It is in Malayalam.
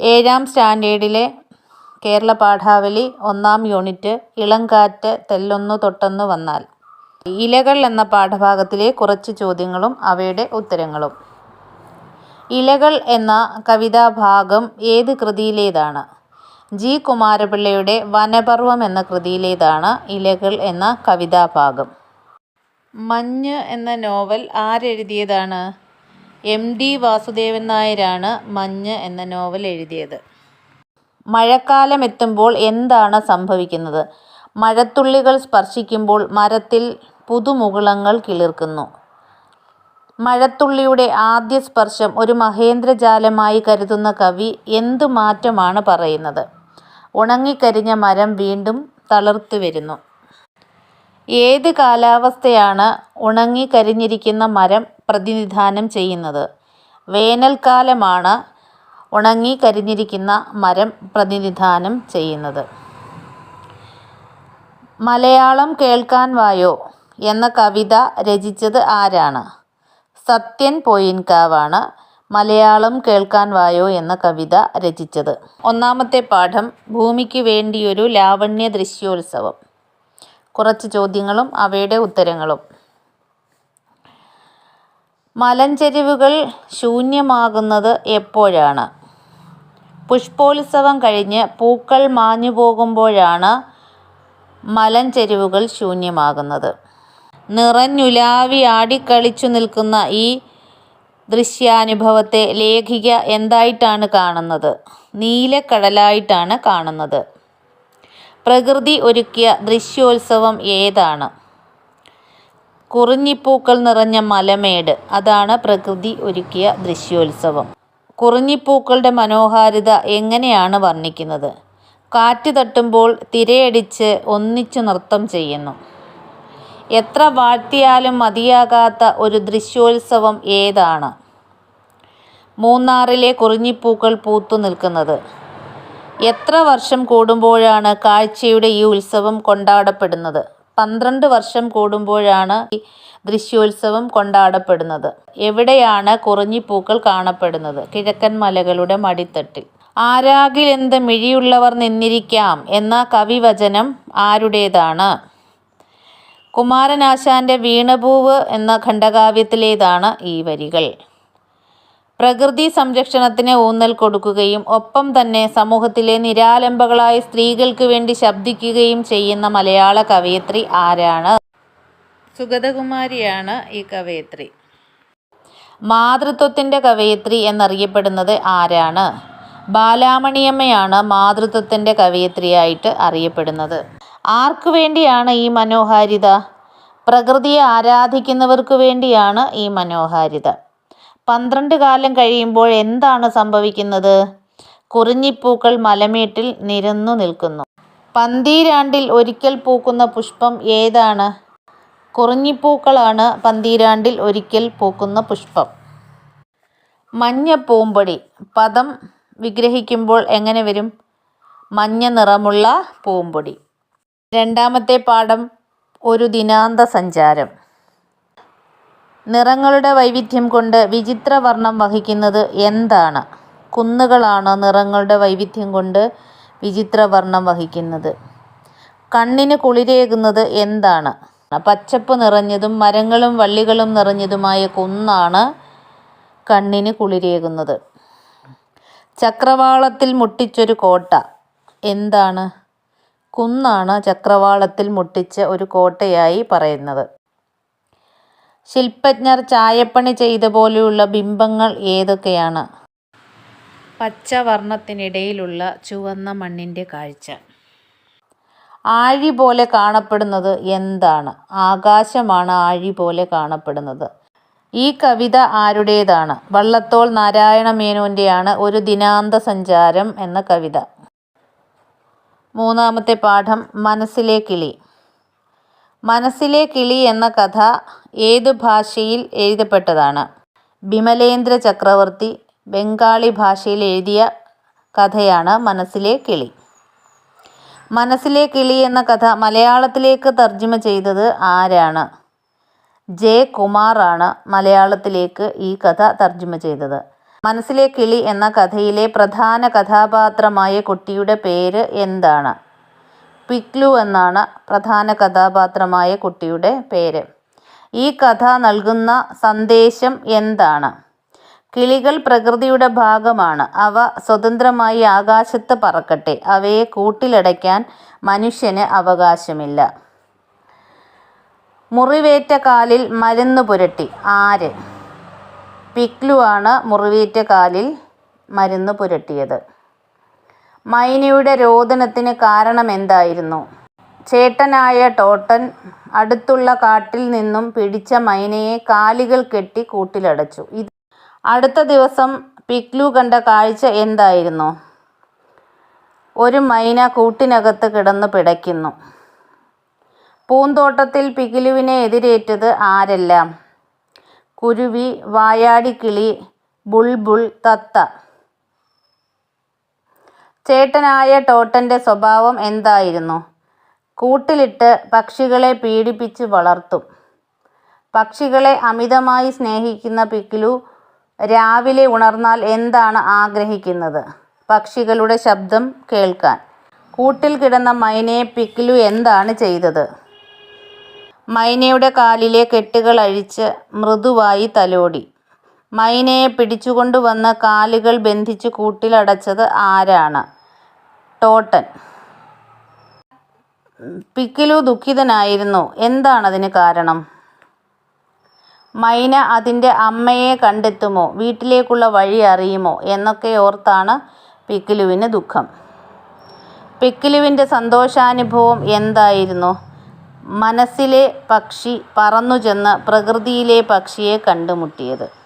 ഏഴാം സ്റ്റാൻഡേർഡിലെ കേരള പാഠാവലി ഒന്നാം യൂണിറ്റ് ഇളങ്കാറ്റ് തെല്ലൊന്നു തൊട്ടെന്നു വന്നാൽ. ഇലകൾ എന്ന പാഠഭാഗത്തിലെ കുറച്ച് ചോദ്യങ്ങളും അവയുടെ ഉത്തരങ്ങളും. ഇലകൾ എന്ന കവിതാഭാഗം ഏത് കൃതിയിലേതാണ്? ജി കുമാരപിള്ളയുടെ വനപർവം എന്ന കൃതിയിലേതാണ് ഇലകൾ എന്ന കവിതാഭാഗം. മഞ്ഞ് എന്ന നോവൽ ആരെഴുതിയതാണ്? എം ഡി വാസുദേവൻ നായരാണ് മഞ്ഞ് എന്ന നോവൽ എഴുതിയത്. മഴക്കാലം എത്തുമ്പോൾ എന്താണ് സംഭവിക്കുന്നത്? മഴത്തുള്ളികൾ സ്പർശിക്കുമ്പോൾ മരത്തിൽ പുതുമുകുളങ്ങൾ കിളിർക്കുന്നു. മഴത്തുള്ളിയുടെ ആദ്യ സ്പർശം ഒരു മഹേന്ദ്രജാലമായി കരുതുന്ന കവി എന്തു മാറ്റമാണ് പറയുന്നത്? ഉണങ്ങിക്കരിഞ്ഞ മരം വീണ്ടും തളർത്തു വരുന്നു ഏത് കാലാവസ്ഥയാണ് ഉണങ്ങിക്കരിഞ്ഞിരിക്കുന്ന മരം പ്രതിനിധാനം ചെയ്യുന്നത്? വേനൽക്കാലമാണ് ഉണങ്ങിക്കരിഞ്ഞിരിക്കുന്ന മരം പ്രതിനിധാനം ചെയ്യുന്നത്. മലയാളം കേൾക്കാൻ വായോ എന്ന കവിത രചിച്ചത് ആരാണ്? സത്യൻ പോയിൻകാവാണ് മലയാളം കേൾക്കാൻ വായോ എന്ന കവിത രചിച്ചത്. ഒന്നാമത്തെ പാഠം ഭൂമിക്ക് വേണ്ടിയൊരു ലാവണ്യ ദൃശ്യോത്സവം. കുറച്ച് ചോദ്യങ്ങളും അവയുടെ ഉത്തരങ്ങളും. മലഞ്ചെരിവുകൾ ശൂന്യമാകുന്നത് എപ്പോഴാണ്? പുഷ്പോത്സവം കഴിഞ്ഞ് പൂക്കൾ മാഞ്ഞു പോകുമ്പോഴാണ് മലഞ്ചെരിവുകൾ ശൂന്യമാകുന്നത്. നിറഞ്ഞുലാവി ആടിക്കളിച്ചു നിൽക്കുന്ന ഈ ദൃശ്യാനുഭവത്തെ ലേഖിക എന്തായിട്ടാണ് കാണുന്നത്? നീലക്കടലായിട്ടാണ് കാണുന്നത്. പ്രകൃതി ഒരുക്കിയ ദൃശ്യോത്സവം ഏതാണ്? കുറിഞ്ഞിപ്പൂക്കൾ നിറഞ്ഞ മലമേട് അതാണ് പ്രകൃതി ഒരുക്കിയ ദൃശ്യോത്സവം. കുറിഞ്ഞിപ്പൂക്കളുടെ മനോഹാരിത എങ്ങനെയാണ് വർണിക്കുന്നത്? കാറ്റ് തട്ടുമ്പോൾ തിരയടിച്ച് ഒന്നിച്ചു നൃത്തം ചെയ്യുന്നു. എത്ര വാഴ്ത്തിയാലും മതിയാകാത്ത ഒരു ദൃശ്യോത്സവം ഏതാണ്? മൂന്നാറിലെ കുറിഞ്ഞിപ്പൂക്കൾ പൂത്തു നിൽക്കുന്നത്. എത്ര വർഷം കൂടുമ്പോഴാണ് കാഴ്ചയുടെ ഈ ഉത്സവം കൊണ്ടാടപ്പെടുന്നത്? പന്ത്രണ്ട് വർഷം കൂടുമ്പോഴാണ് ഈ ദൃശ്യോത്സവം കൊണ്ടാടപ്പെടുന്നത്. എവിടെയാണ് കുറിഞ്ഞിപ്പൂക്കൾ കാണപ്പെടുന്നത്? കിഴക്കൻ മലകളുടെ മടിത്തട്ടിൽ. ആരാകിൽ എന്ത് മിഴിയുള്ളവർ നിന്നിരിക്കാം എന്ന കവിവചനം ആരുടേതാണ്? കുമാരനാശാന്റെ വീണപൂവ് എന്ന ഖണ്ഡകാവ്യത്തിലേതാണ് ഈ വരികൾ. പ്രകൃതി സംരക്ഷണത്തിന് ഊന്നൽ കൊടുക്കുകയും ഒപ്പം തന്നെ സമൂഹത്തിലെ നിരാലംബകളായ സ്ത്രീകൾക്ക് വേണ്ടി ശബ്ദിക്കുകയും ചെയ്യുന്ന മലയാള കവയത്രി ആരാണ്? സുഗതകുമാരിയാണ് ഈ കവയത്രി. മാതൃത്വത്തിന്റെ കവയത്രി എന്നറിയപ്പെടുന്നത് ആരാണ്? ബാലാമണിയമ്മയാണ് മാതൃത്വത്തിന്റെ കവയത്രിയായിട്ട് അറിയപ്പെടുന്നത്. ആർക്കു വേണ്ടിയാണ് ഈ മനോഹാരിത? പ്രകൃതിയെ ആരാധിക്കുന്നവർക്ക് വേണ്ടിയാണ് ഈ മനോഹാരിത. പന്ത്രണ്ട് കാലം കഴിയുമ്പോൾ എന്താണ് സംഭവിക്കുന്നത്? കുറിഞ്ഞിപ്പൂക്കൾ മലമേട്ടിൽ നിരന്നു നിൽക്കുന്നു. പന്തീരാണ്ടിൽ ഒരിക്കൽ പൂക്കുന്ന പുഷ്പം ഏതാണ്? കുറിഞ്ഞിപ്പൂക്കളാണ് പന്തീരാണ്ടിൽ ഒരിക്കൽ പൂക്കുന്ന പുഷ്പം. മഞ്ഞ പൂമ്പൊടി. പദം വിഗ്രഹിക്കുമ്പോൾ എങ്ങനെ വരും? മഞ്ഞ നിറമുള്ള പൂമ്പൊടി. രണ്ടാമത്തെ പാഠം. ഒരു ദിനാന്ത സഞ്ചാരം. നിറങ്ങളുടെ വൈവിധ്യം കൊണ്ട് വിചിത്ര വർണം വഹിക്കുന്നത് എന്താണ്? കുന്നുകളാണ് നിറങ്ങളുടെ വൈവിധ്യം കൊണ്ട് വിചിത്ര വർണം വഹിക്കുന്നത്. കണ്ണിന് കുളിരേകുന്നത് എന്താണ്? പച്ചപ്പ് നിറഞ്ഞതും മരങ്ങളും വള്ളികളും നിറഞ്ഞതുമായ കുന്നാണ് കണ്ണിന് കുളിരേകുന്നത്. ചക്രവാളത്തിൽ മുട്ടിച്ചൊരു കോട്ട എന്താണ്? കുന്നാണ് ചക്രവാളത്തിൽ മുട്ടിച്ച ഒരു കോട്ടയായി പറയുന്നത്. ശില്പജ്ഞർ ചായപ്പണി ചെയ്ത പോലെയുള്ള ബിംബങ്ങൾ ഏതൊക്കെയാണ്? പച്ചവർണത്തിനിടയിലുള്ള ചുവന്ന മണ്ണിന്റെ കാഴ്ച. ആഴി പോലെ കാണപ്പെടുന്നത് എന്താണ്? ആകാശമാണ് ആഴി പോലെ കാണപ്പെടുന്നത്. ഈ കവിത ആരുടേതാണ്? വള്ളത്തോൾ നാരായണ മേനോന്റെയാണ് ഒരു ദിനാന്ത സഞ്ചാരം എന്ന കവിത. മൂന്നാമത്തെ പാഠം മനസ്സിലെ കിളി. മനസ്സിലെ കിളി എന്ന കഥ ഏതു ഭാഷയിൽ എഴുതപ്പെട്ടതാണ്? ബിമലേന്ദ്ര ചക്രവർത്തി ബംഗാളി ഭാഷയിൽ എഴുതിയ കഥയാണ് മനസ്സിലെ കിളി. മനസ്സിലെ കിളി എന്ന കഥ മലയാളത്തിലേക്ക് തർജമ ചെയ്തത് ആരാണ്? ജെ. കുമാറാണ് മലയാളത്തിലേക്ക് ഈ കഥ തർജമ ചെയ്തത്. മനസ്സിലെ കിളി എന്ന കഥയിലെ പ്രധാന കഥാപാത്രമായ കുട്ടിയുടെ പേര് എന്താണ്? പിക്ലു എന്നാണ് പ്രധാന കഥാപാത്രമായ കുട്ടിയുടെ പേര്. ഈ കഥ നൽകുന്ന സന്ദേശം എന്താണ്? കിളികൾ പ്രകൃതിയുടെ ഭാഗമാണ്. അവ സ്വതന്ത്രമായി ആകാശത്ത് പറക്കട്ടെ. അവയെ കൂട്ടിലടയ്ക്കാൻ മനുഷ്യന് അവകാശമില്ല. മുറിവേറ്റ കാലിൽ മരുന്ന് പുരട്ടി. ആര്? പിക്ലു ആണ് മുറിവേറ്റ കാലിൽ മരുന്ന് പുരട്ടിയത്. മൈനയുടെ രോദനത്തിന് കാരണമെന്തായിരുന്നു? ചേട്ടനായ ടോട്ടൻ അടുത്തുള്ള കാട്ടിൽ നിന്നും പിടിച്ച മൈനയെ കാലുകൾ കെട്ടി കൂട്ടിലടച്ചു. ഇത് അടുത്ത ദിവസം പിക്ലു കണ്ട കാഴ്ച എന്തായിരുന്നു? ഒരു മൈന കൂട്ടിനകത്ത് കിടന്നു പിടയ്ക്കുന്നു. പൂന്തോട്ടത്തിൽ പിക്ലുവിനെ എതിരേറ്റത് ആരെല്ലാം? കുരുവി വായാടിക്കിളി ബുൾബുൾ തത്ത. ചേട്ടനായ ടോട്ടന്റെ സ്വഭാവം എന്തായിരുന്നു? കൂട്ടിലിട്ട് പക്ഷികളെ പീഡിപ്പിച്ച് വളർത്തും. പക്ഷികളെ അമിതമായി സ്നേഹിക്കുന്ന പിക്കിലു രാവിലെ ഉണർന്നാൽ എന്താണ് ആഗ്രഹിക്കുന്നത്? പക്ഷികളുടെ ശബ്ദം കേൾക്കാൻ. കൂട്ടിൽ കിടന്ന മൈനയെ പിക്കിലു എന്താണ് ചെയ്തത്? മൈനയുടെ കാലിലെ കെട്ടുകൾ അഴിച്ച് മൃദുവായി തലോടി. മൈനയെ പിടിച്ചുകൊണ്ടുവന്ന് കാലുകൾ ബന്ധിച്ച് കൂട്ടിലടച്ചത് ആരാണ്? ടോട്ടൻ. പിക്കിലു ദുഃഖിതനായിരുന്നു. എന്താണതിന് കാരണം? മൈന അതിന്റെ അമ്മയെ കണ്ടെത്തുമോ? വീട്ടിലേക്കുള്ള വഴി അറിയുമോ? എന്നൊക്കെ ഓർത്താണ് പിക്കിലുവിന് ദുഃഖം. പിക്കിലുവിന്റെ സന്തോഷാനുഭവം എന്തായിരുന്നു? മനസ്സിലെ പക്ഷി പറന്നു ചെന്ന് പ്രകൃതിയിലെ പക്ഷിയെ കണ്ടുമുട്ടിയത്.